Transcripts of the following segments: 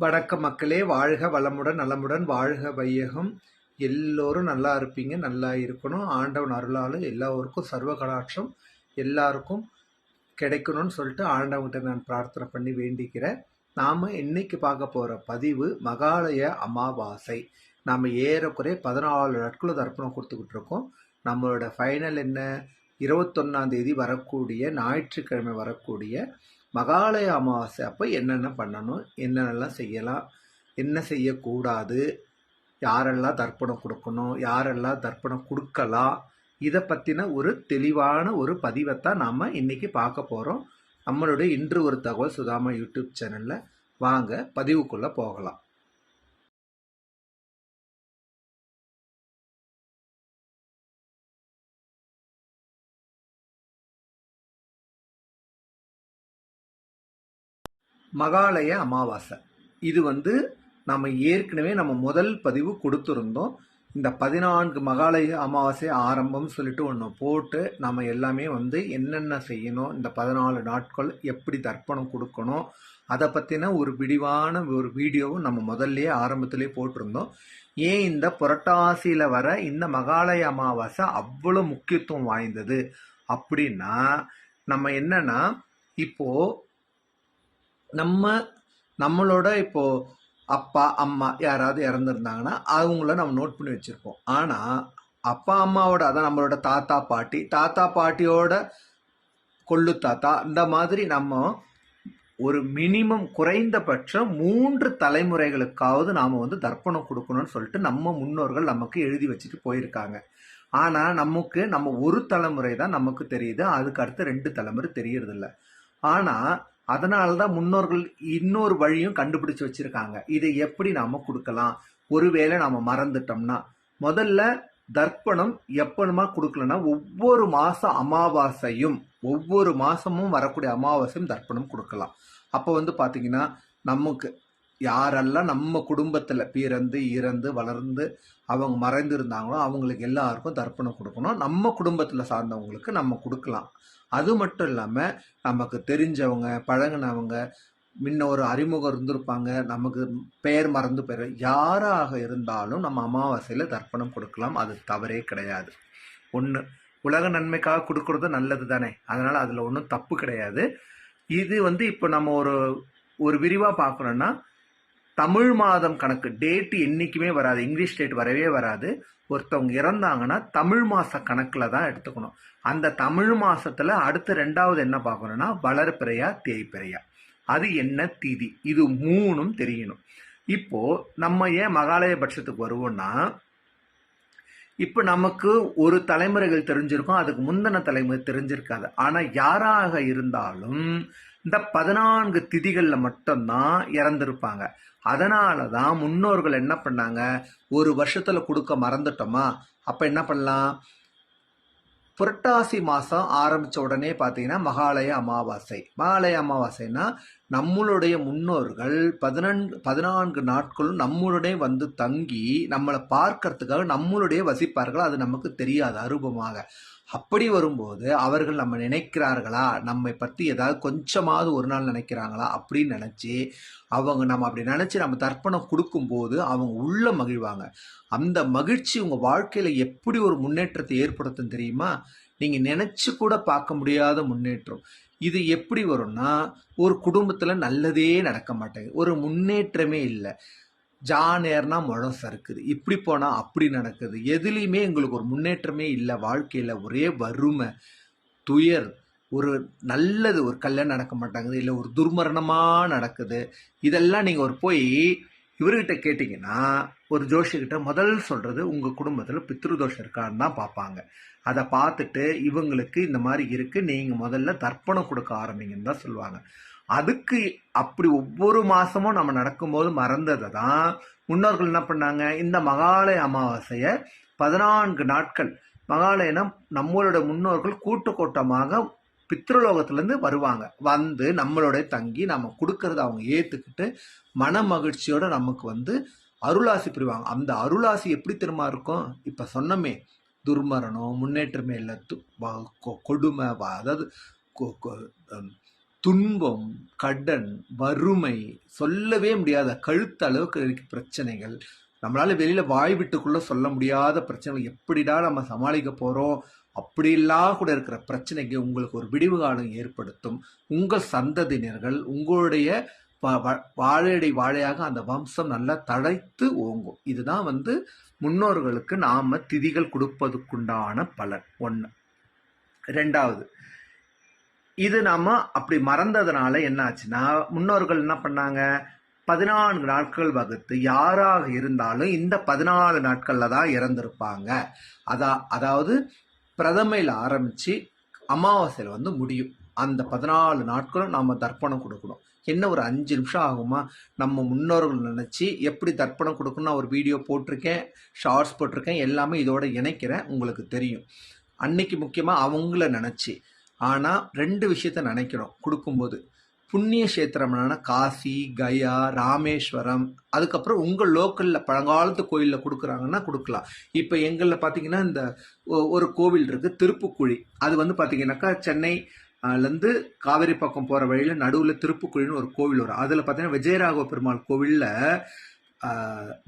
வணக்க மக்களே வாழ்க வளமுடன் நலமுடன் வாழ்க வையகம். எல்லோரும் நல்லா இருப்பீங்க நல்லா இருக்கணும். ஆண்டவன் அருளால் எல்லாருக்கும் சர்வ கடாட்சம் எல்லாருக்கும் கிடைக்கணும்னு சொல்லிட்டு ஆண்டவன்கிட்ட நான் பிரார்த்தனை பண்ணி வேண்டிக்கிறேன். நாம் இன்னைக்கு பார்க்க போகிற பதிவு மகாலய அமாவாசை. நாம் ஏறக்குறைய பதினாலு நாட்களும் தர்ப்பணம் கொடுத்துக்கிட்டு இருக்கோம். நம்மளோட ஃபைனல் என்ன? இருபத்தொன்னாம் தேதி வரக்கூடிய ஞாயிற்றுக்கிழமை வரக்கூடிய மகாலய அமாவாசை அப்போ என்னென்ன பண்ணணும் என்னென்னலாம் செய்யலாம் என்ன செய்யக்கூடாது யாரெல்லாம் தர்ப்பணம் கொடுக்கணும் யாரெல்லாம் தர்ப்பணம் கொடுக்கலாம் இதை பற்றின ஒரு தெளிவான ஒரு பதிவைத்தான் நாம் இன்றைக்கி பார்க்க போகிறோம் நம்மளுடைய இன்று ஒரு தகவல் சுதாமா யூடியூப் சேனலில். வாங்க பதிவுக்குள்ளே போகலாம். மகாலய அமாவாசை. இது வந்து நம்ம ஏற்கனவே நம்ம முதல் பதிவு கொடுத்துருந்தோம். இந்த பதினான்கு மகாலய அமாவாசை ஆரம்பம் சொல்லிட்டு ஒன்று போட்டு நம்ம எல்லாமே வந்து என்னென்ன செய்யணும் இந்த பதினாலு நாட்கள் எப்படி தர்ப்பணம் கொடுக்கணும் அதை பற்றின ஒரு விடிவான ஒரு வீடியோவும் நம்ம முதல்லையே ஆரம்பத்திலே போட்டிருந்தோம். ஏன் இந்த புரட்டாசியில் வர இந்த மகாலய அமாவாசை அவ்வளோ முக்கியத்துவம் வாய்ந்தது? அப்படின்னா நம்ம என்னன்னா இப்போது நம்ம நம்மளோட இப்போ அப்பா அம்மா யாராவது இறந்துருந்தாங்கன்னா அவங்கள நம்ம நோட் பண்ணி வச்சுருப்போம். ஆனால் அப்பா அம்மாவோட அதான் நம்மளோட தாத்தா பாட்டி. தாத்தா பாட்டியோட கொள்ளு தாத்தா இந்த மாதிரி நம்ம ஒரு மினிமம் குறைந்தபட்சம் மூன்று தலைமுறைகளுக்காவது நாம் வந்து தர்ப்பணம் கொடுக்கணும்னு சொல்லிட்டு நம்ம முன்னோர்கள் நமக்கு எழுதி வச்சுட்டு போயிருக்காங்க. ஆனால் நமக்கு நம்ம ஒரு தலைமுறை தான் நமக்கு தெரியுது. அதுக்கு அடுத்து ரெண்டு தலைமுறை தெரியறதில்ல. ஆனால் அதனால தான் முன்னோர்கள் இன்னொரு வழியும் கண்டுபிடிச்சு வச்சிருக்காங்க. இதை எப்படி நாம கொடுக்கலாம்? ஒருவேளை நாம மறந்துட்டோம்னா முதல்ல தர்ப்பணம் எப்பணுமா கொடுக்கலன்னா ஒவ்வொரு மாச அமாவாசையும் ஒவ்வொரு மாசமும் வரக்கூடிய அமாவாசையும் தர்ப்பணம் கொடுக்கலாம். அப்போ வந்து பாத்தீங்கன்னா நமக்கு யாரெல்லாம் நம்ம குடும்பத்தில் பிறந்து இறந்து வளர்ந்து அவங்க மறைந்து இருந்தாங்களோ அவங்களுக்கு எல்லாருக்கும் தர்ப்பணம் கொடுக்கணும். நம்ம குடும்பத்தில் சார்ந்தவங்களுக்கு நம்ம கொடுக்கலாம். அது மட்டும் இல்லாமல் நமக்கு தெரிஞ்சவங்க பழகினவங்க முன்ன ஒரு அறிமுகம் இருந்திருப்பாங்க நமக்கு பெயர் மறந்து பெயர் யாராக இருந்தாலும் நம்ம அமாவாசையில் தர்ப்பணம் கொடுக்கலாம் அது தவறே கிடையாது. ஒன்று உலக நன்மைக்காக கொடுக்கறது நல்லது தானே அதனால் அதில் ஒன்றும் தப்பு கிடையாது. இது வந்து இப்போ நம்ம ஒரு ஒரு விரிவாக பார்க்குறோன்னா தமிழ் மாதம் கணக்கு டேட்டு என்றைக்குமே வராது இங்கிலீஷ் டேட் வரவே வராது. ஒருத்தவங்க இறந்தாங்கன்னா தமிழ் மாத கணக்கில் தான் எடுத்துக்கணும். அந்த தமிழ் மாதத்தில் அடுத்த ரெண்டாவது என்ன பார்க்கணும்னா வளர்பிறையா தேய்பிறையா. அது என்ன திதி? இது மூணும் தெரியணும். இப்போது நம்ம ஏன் மகாலய பட்சத்துக்கு வருவோம்னா இப்போ நமக்கு ஒரு தலைமுறைகள் தெரிஞ்சிருக்கும் அதுக்கு முந்தின தலைமுறை தெரிஞ்சிருக்காது. ஆனால் யாராக இருந்தாலும் இந்த பதினான்கு திதிகளில் மட்டும்தான் இறந்துருப்பாங்க. அதனால தான் முன்னோர்கள் என்ன பண்ணாங்க? ஒரு வருஷத்தில் கொடுக்க மறந்துட்டோமா? அப்போ என்ன பண்ணலாம்? புரட்டாசி மாதம் ஆரம்பித்த உடனே பார்த்தீங்கன்னா மகாலய அமாவாசை. மகாலய அமாவாசைனா நம்மளுடைய முன்னோர்கள் பதினஞ்சு பதினான்கு நாட்களும் நம்மளுடைய வந்து தங்கி நம்மளை பார்க்கறதுக்காக நம்மளுடைய வசிப்பார்கள். அது நமக்கு தெரியாது அருபமாக அப்படி வரும்போது அவர்கள் நம்ம நினைக்கிறார்களா? நம்மை பற்றி ஏதாவது கொஞ்சமாவது ஒரு நாள் நினைக்கிறாங்களா? அப்படின்னு நினச்சி அவங்க நம்ம அப்படி நினச்சி நம்ம தர்ப்பணம் கொடுக்கும்போது அவங்க உள்ள மகிழ்வாங்க. அந்த மகிழ்ச்சி உங்கள் வாழ்க்கையில் எப்படி ஒரு முன்னேற்றத்தை ஏற்படுத்தும் தெரியுமா? நீங்கள் நினச்சி கூட பார்க்க முடியாத முன்னேற்றம். இது எப்படி வரும்னா ஒரு குடும்பத்தில் நல்லதே நடக்க மாட்டேங்குது. ஒரு முன்னேற்றமே இல்லை. ஜா நேர்னா முழம் சறுக்குது. இப்படி போனால் அப்படி நடக்குது. எதுலேயுமே எங்களுக்கு ஒரு முன்னேற்றமே இல்லை. வாழ்க்கையில் ஒரே வறுமை துயர் ஒரு நல்லது ஒரு கல்யாணம் நடக்க மாட்டாங்குது இல்லை ஒரு துர்மரணமாக நடக்குது. இதெல்லாம் நீங்கள் ஒரு போய் இவர்கிட்ட கேட்டிங்கன்னா ஒரு ஜோஷிக்கிட்ட முதல் சொல்கிறது உங்கள் குடும்பத்தில் பித்ருதோஷம் இருக்கான்னு தான் பார்ப்பாங்க. அதை பார்த்துட்டு இவங்களுக்கு இந்த மாதிரி இருக்குது நீங்கள் முதல்ல தர்ப்பணம் கொடுக்க ஆரம்பிங்கன்னு தான் சொல்லுவாங்க. அதுக்கு அப்படி ஒவ்வொரு மாதமும் நம்ம நடக்கும்போது மறந்ததை தான் முன்னோர்கள் என்ன பண்ணாங்க? இந்த மகாலய அமாவாசையை பதினான்கு நாட்கள் மகாலயனம் நம்மளோட முன்னோர்கள் கூட்டு கூட்டமாக வருவாங்க. வந்து நம்மளோட தங்கி நம்ம கொடுக்கறத அவங்க ஏற்றுக்கிட்டு மன மகிழ்ச்சியோடு நமக்கு வந்து அருளாசி புரிவாங்க. அந்த அருளாசி எப்படி திரும்ப இருக்கும்? இப்போ சொன்னமே துர்மரணம் முன்னேற்றமே இல்லை கொடுமை அதாவது துன்பம் கடன் வறுமை சொல்லவே முடியாத கழுத்து அளவுக்கு இருக்க பிரச்சனைகள். நம்மளால வெளியில வாய் விட்டுக்குள்ள சொல்ல முடியாத பிரச்சனைகள். எப்படிடா நம்ம சமாளிக்க போறோம்? அப்படிலாம் கூட இருக்கிற பிரச்சனைக்கு உங்களுக்கு ஒரு விடிவு காலம் ஏற்படுத்தும். உங்கள் சந்ததியினர்கள் உங்களுடைய வ- வாழையடி வாழையாக அந்த வம்சம் நல்லா தழைத்து ஓங்கும். இதுதான் வந்து முன்னோர்களுக்கு நாம திதிகள் கொடுப்பதுக்குண்டான பலன். ஒன்று ரெண்டாவது இது நாம அப்படி மறந்ததுனால என்ன ஆச்சுன்னா முன்னோர்கள் என்ன பண்ணாங்க? பதினான்கு நாட்கள் வகுத்து யாராக இருந்தாலும் இந்த பதினாலு நாட்களில் தான் இறந்திருப்பாங்க. அதா அதாவது பிரதமையில் ஆரம்பிச்சு அமாவாசையில் வந்து முடியும். அந்த பதினாலு நாட்களும் நாம் தர்ப்பணம் கொடுக்கணும். என்ன ஒரு அஞ்சு நிமிஷம் ஆகுமா? நம்ம முன்னோர்கள் நினச்சி எப்படி தர்ப்பணம் கொடுக்கணும்னு ஒரு வீடியோ போட்டிருக்கேன் ஷார்ட்ஸ் போட்டிருக்கேன் எல்லாமே இதோட இணைக்கிறேன் உங்களுக்கு தெரியும். அன்னைக்கு முக்கியமாக அவங்கள நினச்சி. ஆனால் ரெண்டு விஷயத்த நினைக்கிறோம் கொடுக்கும்போது புண்ணிய கஷேத்திரம்னா காசி கயா ராமேஸ்வரம் அதுக்கப்புறம் உங்கள் லோக்கலில் பழங்காலத்து கோயிலில் கொடுக்குறாங்கன்னா கொடுக்கலாம். இப்போ எங்களில் பார்த்தீங்கன்னா இந்த ஒரு கோவில் இருக்குது திருப்புக்குழி. அது வந்து பார்த்தீங்கன்னாக்கா சென்னை அதுலேருந்து காவேரி பக்கம் போகிற வழியில் நடுவில் திருப்புக்குழின்னு ஒரு கோவில் வரும். அதில் பார்த்தீங்கன்னா விஜயராகவ பெருமாள் கோவிலில்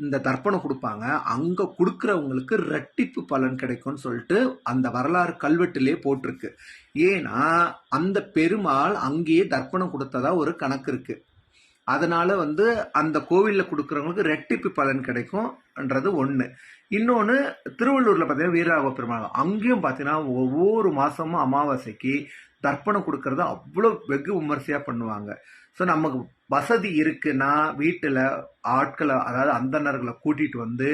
இந்த தர்ப்பணம் கொடுப்பாங்க. அங்கே கொடுக்குறவங்களுக்கு ரெட்டிப்பு பலன் கிடைக்கும்னு சொல்லிட்டு அந்த வரலாறு கல்வெட்டிலே போட்டிருக்கு. ஏன்னா அந்த பெருமாள் அங்கேயே தர்ப்பணம் கொடுத்ததா ஒரு கணக்கு இருக்கு. அதனால வந்து அந்த கோவிலில் கொடுக்குறவங்களுக்கு ரெட்டிப்பு பலன் கிடைக்கும்ன்றது ஒன்று இன்னொன்று திருவள்ளூரில் பார்த்தீங்கன்னா வீரராக பெருமாள் அங்கேயும் பார்த்தீங்கன்னா ஒவ்வொரு மாதமும் அமாவாசைக்கு தர்ப்பணம் கொடுக்கறத அவ்வளோ வெகு விமர்சையாக பண்ணுவாங்க. ஸோ நமக்கு வசதி இருக்குன்னா வீட்டில் ஆட்களை அதாவது அந்தணர்களை கூட்டிகிட்டு வந்து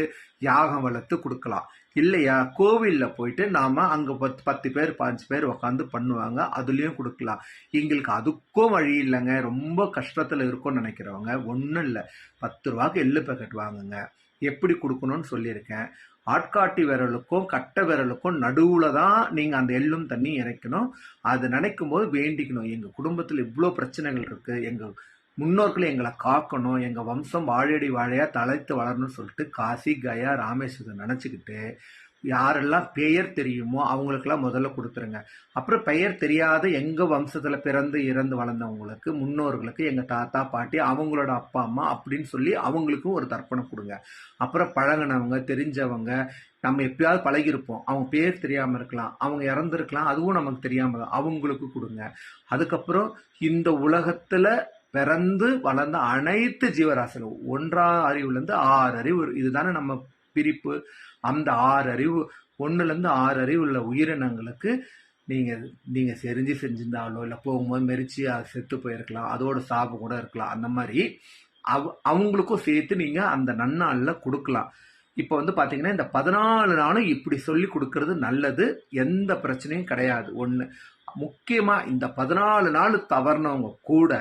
யாகம் வளர்த்து கொடுக்கலாம். இல்லையா? கோவிலில் போயிட்டு நாம் அங்கே பத்து பத்து பேர் பாஞ்சு பேர் உட்காந்து பண்ணுவாங்க அதுலேயும் கொடுக்கலாம். எங்களுக்கு அதுக்கும் வழி இல்லைங்க. ரொம்ப கஷ்டத்தில் இருக்கும்னு நினைக்கிறவங்க ஒன்றும் இல்லை. பத்து ரூபாய்க்கு எள்ளு பேக்கெட் வாங்குங்க. எப்படி கொடுக்கணும்னு சொல்லியிருக்கேன். ஆட்காட்டி விரலுக்கும் கட்டை விரலுக்கும் நடுவில் தான் நீங்கள் அந்த எள்ளும் தண்ணி இறைக்கணும். அது நினைக்கும் போது வேண்டிக்கணும். எங்கள் குடும்பத்தில் இவ்வளோ பிரச்சனைகள் இருக்குது எங்கள் முன்னோர்களை எங்களை காக்கணும். எங்கள் வம்சம் வாழையடி வாழையாக தலைத்து வளரணும்னு சொல்லிட்டு காசி கயா ராமேஸ்வரம் நினச்சிக்கிட்டு யாரெல்லாம் பெயர் தெரியுமோ அவங்களுக்கெல்லாம் முதல்ல கொடுத்துருங்க. அப்புறம் பெயர் தெரியாத எங்கள் வம்சத்தில் பிறந்து இறந்து வளர்ந்தவங்களுக்கு முன்னோர்களுக்கு எங்கள் தாத்தா பாட்டி அவங்களோட அப்பா அம்மா அப்படின்னு சொல்லி அவங்களுக்கும் ஒரு தர்ப்பணம் கொடுங்க. அப்புறம் பழகுனவங்க தெரிஞ்சவங்க நம்ம எப்பயாவது பழகியிருப்போம். அவங்க பேர் தெரியாமல் இருக்கலாம். அவங்க இறந்துருக்கலாம். அதுவும் நமக்கு தெரியாமல் அவங்களுக்கு கொடுங்க. அதுக்கப்புறம் இந்த உலகத்தில் பிறந்து வளர்ந்த அனைத்து ஜீவராசிகளும் ஒன்றாம் அறிவுலேருந்து ஆறு அறிவு. இதுதானே நம்ம பிரிப்பு அந்த ஆறு அறிவு ஒன்றுலேருந்து ஆறு அறிவு உள்ள உயிரினங்களுக்கு நீங்கள் நீங்கள் செறிஞ்சு செஞ்சிருந்தாலோ இல்லை போகும்போது மெரிச்சு அது செத்து போயிருக்கலாம் அதோட சாப்பு கூட இருக்கலாம். அந்த மாதிரி அவ அவங்களுக்கும் சேர்த்து நீங்கள் அந்த நன்னாளில் கொடுக்கலாம். இப்போ வந்து பார்த்தீங்கன்னா இந்த பதினாலு நாளும் இப்படி சொல்லி கொடுக்கறது நல்லது எந்த பிரச்சனையும் கிடையாது. ஒன்று முக்கியமாக இந்த பதினாலு நாள் தவறினவங்க கூட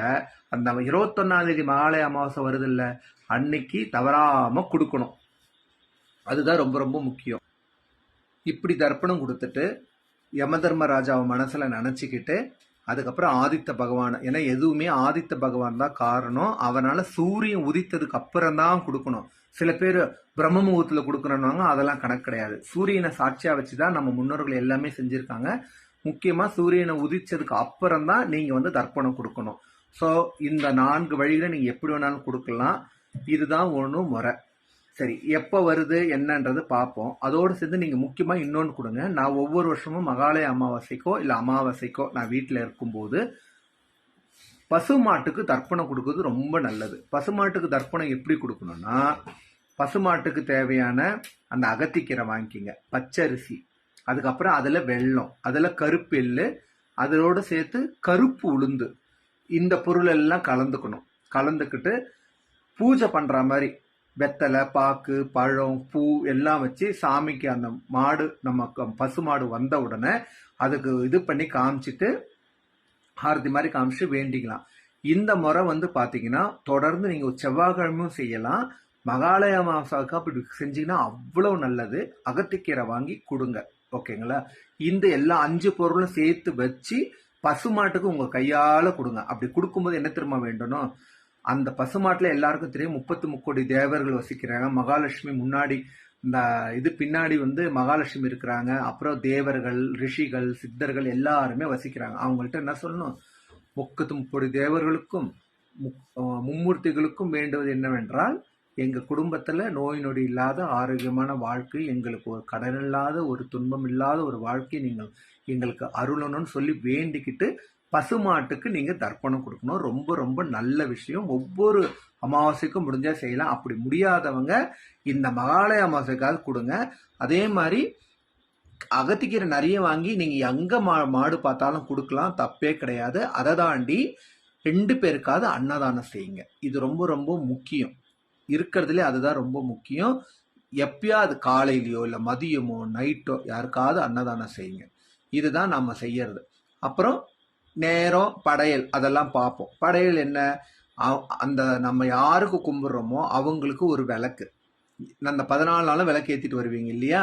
அந்த இருபத்தொன்னாம் தேதி மகாலய அமாவாசை வருது இல்லை அன்னைக்கு தவறாமல் கொடுக்கணும். அதுதான் ரொம்ப ரொம்ப முக்கியம். இப்படி தர்ப்பணம் கொடுத்துட்டு யமதர்மராஜாவை மனசில் நினச்சிக்கிட்டு அதுக்கப்புறம் ஆதித்த பகவான் ஏன்னா எதுவுமே ஆதித்த பகவான் தான் காரணம். அவனால் சூரியன் உதித்ததுக்கு அப்புறம் தான் கொடுக்கணும். சில பேர் பிரம்ம முகூர்த்தத்தில் கொடுக்குறோன்னாங்க அதெல்லாம் கணக்கு கிடையாது. சூரியனை சாட்சியாக வச்சு தான் நம்ம முன்னோர்கள் எல்லாமே செஞ்சுருக்காங்க. முக்கியமாக சூரியனை உதித்ததுக்கு அப்புறம் தான் நீங்கள் வந்து தர்ப்பணம் கொடுக்கணும். ஸோ இந்த நான்கு வழிகளை நீங்கள் எப்படி வேணாலும் கொடுக்கலாம். இதுதான் ஒன்றும் முறை. சரி எப்போ வருது என்னன்றது பார்ப்போம். அதோடு சேர்ந்து நீங்கள் முக்கியமாக இன்னொன்று கொடுங்க. நான் ஒவ்வொரு வருஷமும் மகாலய அமாவாசைக்கோ இல்லை அமாவாசைக்கோ நான் வீட்டில் இருக்கும்போது பசுமாட்டுக்கு தர்ப்பணம் கொடுக்கறது ரொம்ப நல்லது. பசுமாட்டுக்கு தர்ப்பணம் எப்படி கொடுக்கணும்னா பசுமாட்டுக்கு தேவையான அந்த அகத்திக்கீரை வாங்கிக்கிங்க. பச்சரிசி அதுக்கப்புறம் அதில் வெல்லம் அதில் கருப்பு எள்ளு அதோடு சேர்த்து கருப்பு உளுந்து. இந்த பொருள் எல்லாம் கலந்துக்கணும். கலந்துக்கிட்டு பூஜை பண்ணுற மாதிரி வெத்தலை பாக்கு பழம் பூ எல்லாம் வச்சு சாமிக்கு அந்த மாடு நம்ம க- பசு மாடு வந்த உடனே அதுக்கு இது பண்ணி காமிச்சிட்டு ஆரத்தி மாதிரி காமிச்சு வேண்டிக்கலாம். இந்த முறை வந்து பார்த்தீங்கன்னா தொடர்ந்து நீங்கள் செவ்வாய்க்கிழமையும் செய்யலாம். மகாலய மாசாவுக்கு அப்படி செஞ்சீங்கன்னா அவ்வளோ நல்லது. அகத்திக்கீரை வாங்கி கொடுங்க. ஓகேங்களா? இந்த எல்லா அஞ்சு பொருளும் சேர்த்து வச்சு பசுமாட்டுக்கு உங்கள் கையால் கொடுங்க. அப்படி கொடுக்கும்போது என்ன திரும்ப வேண்டணும் அந்த பசுமாட்டில் எல்லாருக்கும் தெரியும். முப்பத்து முக்கோடி தேவர்கள் வசிக்கிறாங்க. மகாலட்சுமி முன்னாடி இந்த இது பின்னாடி வந்து மகாலட்சுமி இருக்கிறாங்க. அப்புறம் தேவர்கள் ரிஷிகள் சித்தர்கள் எல்லாருமே வசிக்கிறாங்க. அவங்கள்ட்ட என்ன சொல்லணும்? முக்கத்து முப்பது தேவர்களுக்கும் மும்மூர்த்திகளுக்கும் வேண்டுவது என்னவென்றால் எங்கள் குடும்பத்தில் நோய் நொடி இல்லாத ஆரோக்கியமான வாழ்க்கை எங்களுக்கு ஒரு கடன் இல்லாத ஒரு துன்பம் இல்லாத ஒரு வாழ்க்கை நீங்கள் எங்களுக்கு அருளணும்னு சொல்லி வேண்டிக்கிட்டு பசுமாட்டுக்கு நீங்கள் தர்ப்பணம் கொடுக்கணும். ரொம்ப ரொம்ப நல்ல விஷயம். ஒவ்வொரு அமாவாசைக்கும் முடிஞ்சால் செய்யலாம். அப்படி முடியாதவங்க இந்த மகாலய அமாவாசைக்காக கொடுங்க. அதே மாதிரி அகத்திக்கீரை நிறைய வாங்கி நீங்கள் எங்கே மா மாடு பார்த்தாலும் கொடுக்கலாம். தப்பே கிடையாது. அதை தாண்டி ரெண்டு பேருக்காவது அன்னதானம் செய்யுங்க. இது ரொம்ப ரொம்ப முக்கியம். இருக்கிறதுலே அதுதான் ரொம்ப முக்கியம். எப்பயாவது காலையிலையோ இல்லை மதியமோ நைட்டோ யாருக்காவது அன்னதானம் செய்யுங்க. இதுதான் நம்ம செய்யறது. அப்புறம் நேரம் படையல் அதெல்லாம் பார்ப்போம். படையல் என்ன? அந்த நம்ம யாருக்கு கும்பிட்றோமோ அவங்களுக்கு ஒரு விளக்கு. அந்த பதினாலு நாளும் விளக்கு ஏற்றிட்டு வருவீங்க இல்லையா?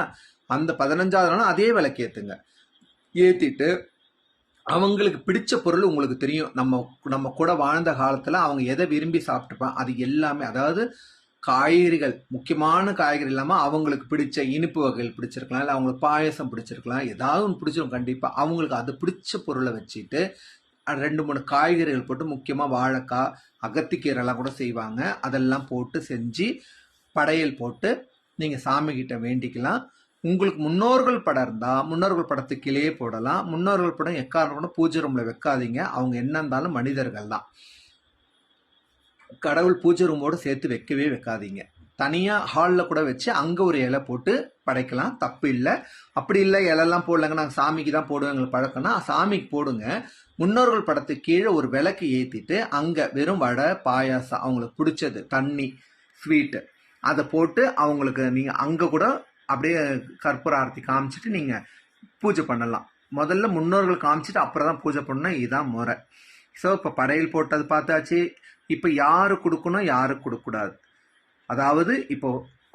அந்த பதினஞ்சாவது நாளும் அதே விளக்கு ஏற்றுங்க ஏற்றிட்டு அவங்களுக்கு பிடிச்ச பொருள் உங்களுக்கு தெரியும். நம்ம நம்ம கூட வாழ்ந்த காலத்தில் அவங்க எதை விரும்பி சாப்பிட்டுப்பான் அது எல்லாமே. அதாவது காய்கறிகள் முக்கியமான காய்கறி இல்லாமல் அவங்களுக்கு பிடிச்ச இனிப்பு வகைகள் பிடிச்சிருக்கலாம் இல்லை அவங்களுக்கு பாயசம் பிடிச்சிருக்கலாம் ஏதாவது ஒன்று பிடிச்சிரும் கண்டிப்பாக அவங்களுக்கு அது பிடிச்ச பொருளை வச்சுட்டு ரெண்டு மூணு காய்கறிகள் போட்டு முக்கியமாக வாழைக்காய் அகத்திக்கீரைலாம் கூட செய்வாங்க. அதெல்லாம் போட்டு செஞ்சு படையல் போட்டு நீங்கள் சாமி கிட்ட வேண்டிக்கலாம். உங்களுக்கு முன்னோர்கள் படம் இருந்தால் முன்னோர்கள் படத்துக்கு கீழே போடலாம். முன்னோர்கள் படம் எக்காரணம் கூட பூஜை ரூமில் வைக்காதீங்க. அவங்க என்ன இருந்தாலும் மனிதர்கள் தான். கடவுள் பூஜை ரூமோடு சேர்த்து வைக்கவே வைக்காதீங்க. தனியாக ஹாலில் கூட வச்சு அங்கே ஒரு இலை போட்டு படைக்கலாம். தப்பு இல்லை. அப்படி இல்லை இலைலாம் போடலங்க நாங்கள் சாமிக்கு தான் போடுவோம் எங்களுக்கு பழக்கம்னா சாமிக்கு போடுங்க. முன்னோர்கள் படத்துக்கு கீழே ஒரு விளக்கு ஏற்றிட்டு அங்கே வெறும் வடை பாயாசம் அவங்களுக்கு பிடிச்சது தண்ணி ஸ்வீட்டு அதை போட்டு அவங்களுக்கு நீங்கள் அங்கே கூட அப்படியே கற்பூர ஆரத்தி காமிச்சிட்டு நீங்கள் பூஜை பண்ணலாம். முதல்ல முன்னோர்கள் காமிச்சிட்டு அப்புறம் தான் பூஜை பண்ணணும். இதுதான் முறை. ஸோ இப்போ படையல் போட்டது பார்த்தாச்சு. இப்போ யாரு கொடுக்கணும் யாரு கொடுக்கக்கூடாது? அதாவது இப்போ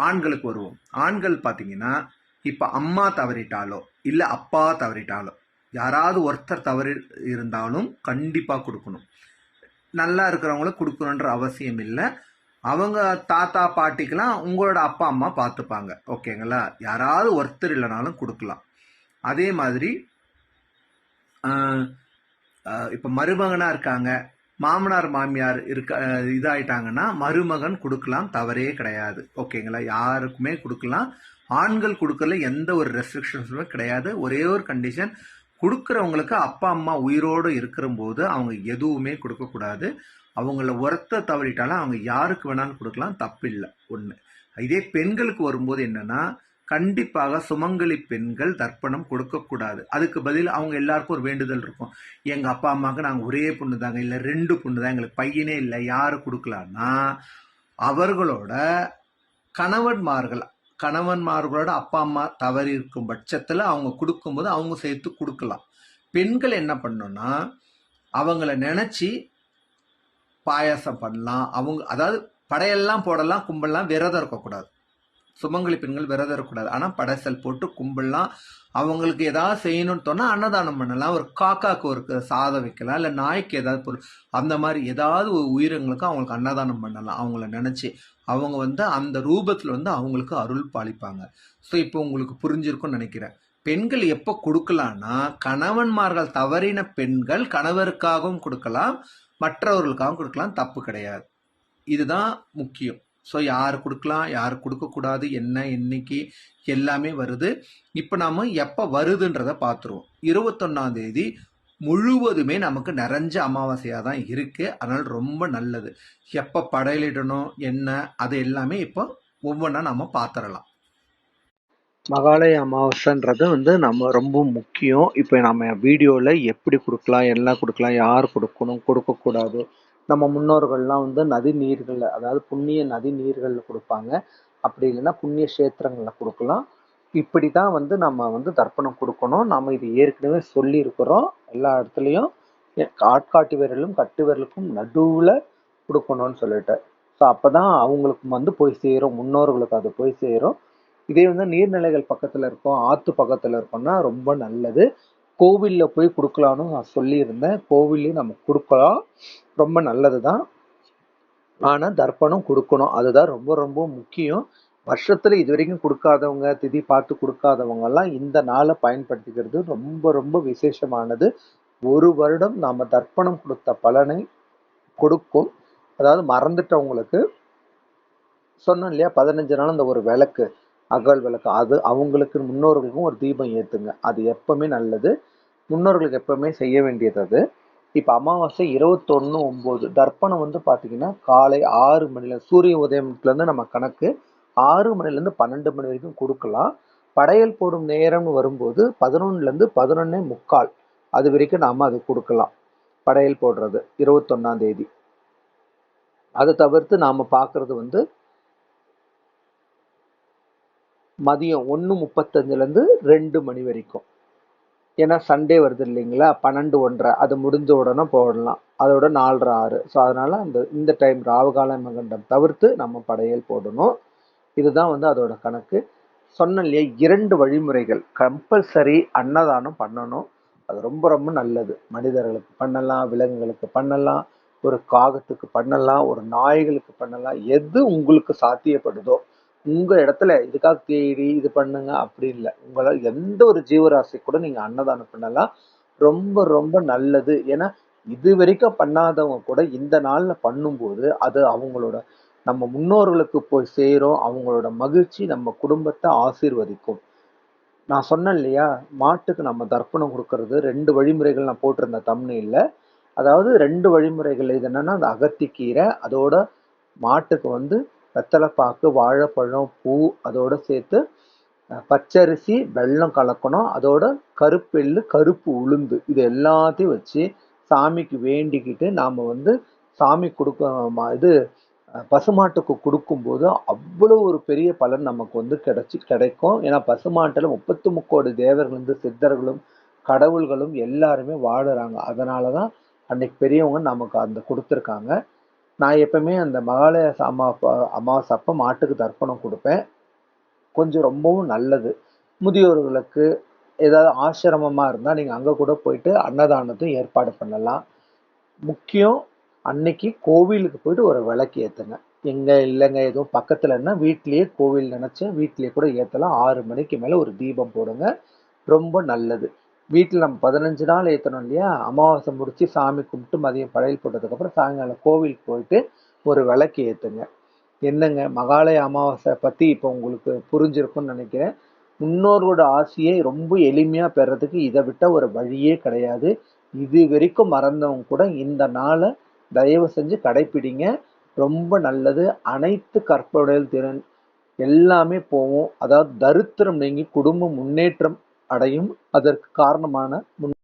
ஆண்களுக்கு வருவோம். ஆண்கள் பார்த்தீங்கன்னா இப்போ அம்மா தவறிட்டாலோ இல்லை அப்பா தவறிட்டாலோ யாராவது ஒருத்தர் தவறி இருந்தாலும் கண்டிப்பாக கொடுக்கணும். நல்லா இருக்கிறவங்களுக்கு கொடுக்கணுன்ற அவசியம் இல்லை. அவங்க தாத்தா பாட்டிக்கெலாம் உங்களோட அப்பா அம்மா பார்த்துப்பாங்க ஓகேங்களா? யாராவது ஒருத்தர் இல்லைனாலும் கொடுக்கலாம். அதே மாதிரி இப்போ மருமகனாக இருக்காங்க. மாமனார் மாமியார் இருக்க இதாயிட்டாங்கன்னா மருமகன் கொடுக்கலாம் தவறே கிடையாது. ஓகேங்களா? யாருக்குமே கொடுக்கலாம். ஆண்கள் கொடுக்கறதுல எந்த ஒரு ரெஸ்ட்ரிக்ஷன்ஸுமே கிடையாது. ஒரே ஒரு கண்டிஷன் கொடுக்குறவங்களுக்கு அப்பா அம்மா உயிரோடு இருக்கிறம்போது அவங்க எதுவுமே கொடுக்கக்கூடாது. அவங்கள ஒருத்த தவறிட்டாலும் அவங்க யாருக்கு வேணாலும் கொடுக்கலாம். தப்பில்லை. ஒன்று இதே பெண்களுக்கு வரும்போது என்னன்னா கண்டிப்பாக சுமங்கலி பெண்கள் தர்ப்பணம் கொடுக்கக்கூடாது. அதுக்கு பதில் அவங்க எல்லாருக்கும் ஒரு வேண்டுதல் இருக்கும். எங்கள் அப்பா அம்மாவுக்கு நாங்கள் ஒரே பொண்ணு தாங்க இல்லை ரெண்டு பொண்ணு தான் எங்களுக்கு பையனே இல்லை. யார் கொடுக்கலான்னா அவர்களோட கணவன்மார்கள் கணவன்மார்களோட அப்பா அம்மா தவறி இருக்கும் பட்சத்தில் அவங்க கொடுக்கும்போது அவங்க சேர்த்து கொடுக்கலாம். பெண்கள் என்ன பண்ணணும்னா அவங்கள நினச்சி பாயாசம் பண்ணலாம். அவங்க அதாவது படையெல்லாம் போடலாம் கும்பல்லாம் விரதம் இருக்கக்கூடாது. சுமங்கலி பெண்கள் விரதம் இருக்கக்கூடாது. ஆனால் படைசல் போட்டு கும்பிடலாம். அவங்களுக்கு ஏதாவது செய்யணும்னு சொன்னால் அன்னதானம் பண்ணலாம். ஒரு காக்காக்கு ஒரு க- சாதம் வைக்கலாம். இல்லை நாய்க்கு ஏதாவது பொருள். அந்த மாதிரி ஏதாவது ஒரு உயிரங்களுக்கு அவங்களுக்கு அன்னதானம் பண்ணலாம். அவங்கள நினச்சி அவங்க வந்து அந்த ரூபத்தில் வந்து அவங்களுக்கு அருள் பாலிப்பாங்க. ஸோ இப்போ உங்களுக்கு புரிஞ்சிருக்கும்னு நினைக்கிறேன். பெண்கள் எப்போ கொடுக்கலான்னா கணவன்மார்கள் தவறின பெண்கள் கணவருக்காகவும் கொடுக்கலாம். மற்றவர்களுக்காகவும் கொடுக்கலாம். தப்பு கிடையாது. இதுதான் முக்கியம். ஸோ யார் கொடுக்கலாம் யார் கொடுக்கக்கூடாது என்ன என்னைக்கு எல்லாமே வருது. இப்போ நாம் எப்போ வருதுன்றத பார்த்துருவோம். இருபத்தொன்னாம் தேதி முழுவதுமே நமக்கு நிறைஞ்ச அமாவாசையாக தான் இருக்குது அதனால் ரொம்ப நல்லது. எப்போ படையலிடணும் என்ன அது எல்லாமே இப்போ ஒவ்வொன்றா நம்ம பார்த்துடலாம். மகாலய அமாவாசைன்றது வந்து நம்ம ரொம்ப முக்கியம். இப்போ நம்ம வீடியோவில் எப்படி கொடுக்கலாம் எல்லாம் கொடுக்கலாம் யார் கொடுக்கணும் கொடுக்கக்கூடாது நம்ம முன்னோர்கள்லாம் வந்து நதி நீர்களில் அதாவது புண்ணிய நதி நீர்களில் கொடுப்பாங்க. அப்படி இல்லைன்னா புண்ணிய கஷேத்திரங்களில் கொடுக்கலாம். இப்படி தான் வந்து நம்ம வந்து தர்ப்பணம் கொடுக்கணும். நம்ம இது ஏற்கனவே சொல்லியிருக்கிறோம். எல்லா இடத்துலையும் ஆட்காட்டு விரலும் கட்டு விரலுக்கும் நடுவில் கொடுக்கணும்னு சொல்லிட்டு. ஸோ அப்போ தான் அவங்களுக்கு வந்து போய் சேரும் முன்னோர்களுக்கு அது போய் சேரும். இதே வந்து நீர்நிலைகள் பக்கத்தில் இருக்கும் ஆற்று பக்கத்தில் இருக்கோம்னா ரொம்ப நல்லது. கோவிலில் போய் கொடுக்கலான்னு நான் சொல்லியிருந்தேன். கோவில்லையும் நம்ம கொடுக்கலாம். ரொம்ப நல்லது தான் ஆனால் தர்ப்பணம் கொடுக்கணும். அதுதான் ரொம்ப ரொம்ப முக்கியம். வருஷத்தில் இது வரைக்கும் கொடுக்காதவங்க திதி பார்த்து கொடுக்காதவங்கெல்லாம் இந்த நாளை பயன்படுத்திக்கிறது ரொம்ப ரொம்ப விசேஷமானது. ஒரு வருடம் நாம் தர்ப்பணம் கொடுத்த பலனை கொடுக்கும். அதாவது மறந்துட்டவங்களுக்கு சொன்னோம் இல்லையா? பதினஞ்சு நாள் அந்த ஒரு விளக்கு. அகல் விளக்கு. அது அவங்களுக்கு முன்னோர்களுக்கும் ஒரு தீபம் ஏற்றுங்க அது எப்பவுமே நல்லது. முன்னோர்களுக்கு எப்பவுமே செய்ய வேண்டியது அது. இப்போ அமாவாசை இருபத்தொன்னு ஒம்பது. தர்ப்பணம் வந்து பார்த்தீங்கன்னா காலை ஆறு மணில சூரிய உதயத்துலேருந்து நம்ம கணக்கு ஆறு மணிலேருந்து பன்னெண்டு மணி வரைக்கும் கொடுக்கலாம். படையல் போடும் நேரம்னு வரும்போது பதினொன்னுலேருந்து பதினொன்னே முக்கால். அது வரைக்கும் நாம் அது கொடுக்கலாம். படையல் போடுறது இருபத்தொன்னாம் தேதி. அதை தவிர்த்து நாம் பார்க்குறது வந்து மதியம் ஒன்று முப்பத்தஞ்சுலேருந்து ரெண்டு மணி வரைக்கும். ஏன்னா சண்டே வருது இல்லைங்களா? பன்னெண்டு ஒன்றரை. அது முடிஞ்ச உடனே போடலாம். அதோட நாலரை ஆறு. ஸோ அதனால் அந்த இந்த டைம் ராவுகால மகண்டம் தவிர்த்து நம்ம படையல் போடணும். இதுதான் வந்து அதோட கணக்கு. சொன்ன இல்லையா? இரண்டு வழிமுறைகள். கம்பல்சரி அன்னதானம் பண்ணணும். அது ரொம்ப ரொம்ப நல்லது. மனிதர்களுக்கு பண்ணலாம் விலங்குகளுக்கு பண்ணலாம் ஒரு காகத்துக்கு பண்ணலாம் ஒரு நாய்களுக்கு பண்ணலாம். எது உங்களுக்கு சாத்தியப்படுதோ உங்கள் இடத்துல இதுக்காக தேடி இது பண்ணுங்க அப்படி இல்லை. உங்களால் எந்த ஒரு ஜீவராசி கூட நீங்கள் அன்னதானம் பண்ணலாம். ரொம்ப ரொம்ப நல்லது. ஏன்னா இது வரைக்கும் பண்ணாதவங்க கூட இந்த நாளில் பண்ணும்போது அது அவங்களோட நம்ம முன்னோர்களுக்கு போய் சேரும். அவங்களோட மகிழ்ச்சி நம்ம குடும்பத்தை ஆசீர்வதிக்கும். நான் சொன்னேன் இல்லையா? மாட்டுக்கு நம்ம தர்ப்பணம் கொடுக்கறது ரெண்டு வழிமுறைகள் நான் போட்டிருந்தேன் இல்லை அதாவது ரெண்டு வழிமுறைகள் இது என்னன்னா அந்த அகத்திக்கீரை அதோட மாட்டுக்கு வந்து வெத்தலைப்பாக்கு வாழைப்பழம் பூ அதோடு சேர்த்து பச்சரிசி வெல்லம் கலக்கணும். அதோட கருப்பெள்ளு கருப்பு உளுந்து இது எல்லாத்தையும் வச்சு சாமிக்கு வேண்டிக்கிட்டு நாம் வந்து சாமி கொடுக்க இது பசுமாட்டுக்கு கொடுக்கும்போது அவ்வளோ ஒரு பெரிய பலன் நமக்கு வந்து கிடைச்சி கிடைக்கும். ஏன்னா பசுமாட்டில் முப்பத்து முக்கோடி தேவர்கள் வந்து சித்தர்களும் கடவுள்களும் எல்லாருமே வாழுறாங்க. அதனால தான் அன்னைக்கு பெரியவங்க நமக்கு அந்த கொடுத்துருக்காங்க. நான் எப்பவுமே அந்த மகாலய அம்மா அமாவாசை அப்போ மாட்டுக்கு தர்ப்பணம் கொடுப்பேன். கொஞ்சம் ரொம்பவும் நல்லது. முதியோர்களுக்கு ஏதாவது ஆசிரமமாக இருந்தால் நீங்கள் அங்கே கூட போயிட்டு அன்னதானத்தையும் ஏற்பாடு பண்ணலாம். முக்கியம் அன்னைக்கு கோவிலுக்கு போயிட்டு ஒரு விளக்கு ஏற்றுங்க எங்கே இல்லைங்க எதுவும் பக்கத்துலன்னா வீட்லேயே கோவில் நினச்சேன் வீட்லேயே கூட ஏற்றலாம் ஆறு மணிக்கு மேலே ஒரு தீபம் போடுங்க. ரொம்ப நல்லது. வீட்டில் நம்ம பதினஞ்சு நாள் ஏற்றணும் இல்லையா? அமாவாசை முடித்து சாமி கும்பிட்டு மதியம் படையல் போட்டதுக்கப்புறம் சாயங்காலம் கோவிலுக்கு போயிட்டு ஒரு விளக்கு ஏற்றுங்க என்னங்க? மகாலய அமாவாசை பற்றி இப்போ உங்களுக்கு புரிஞ்சிருக்கும்னு நினைக்கிறேன். முன்னோர்களோட ஆசையை ரொம்ப எளிமையாக பெறதுக்கு இதை விட்ட ஒரு வழியே கிடையாது. இது வரைக்கும் மறந்தவங்க கூட இந்த நாளை தயவு செஞ்சு கடைப்பிடிங்க. ரொம்ப நல்லது. அனைத்து கற்புடையல் திறன் எல்லாமே போகும் அதாவது தரித்திரம் நீங்கி குடும்பம் முன்னேற்றம் அடையும். அதற்கு காரணமான முன்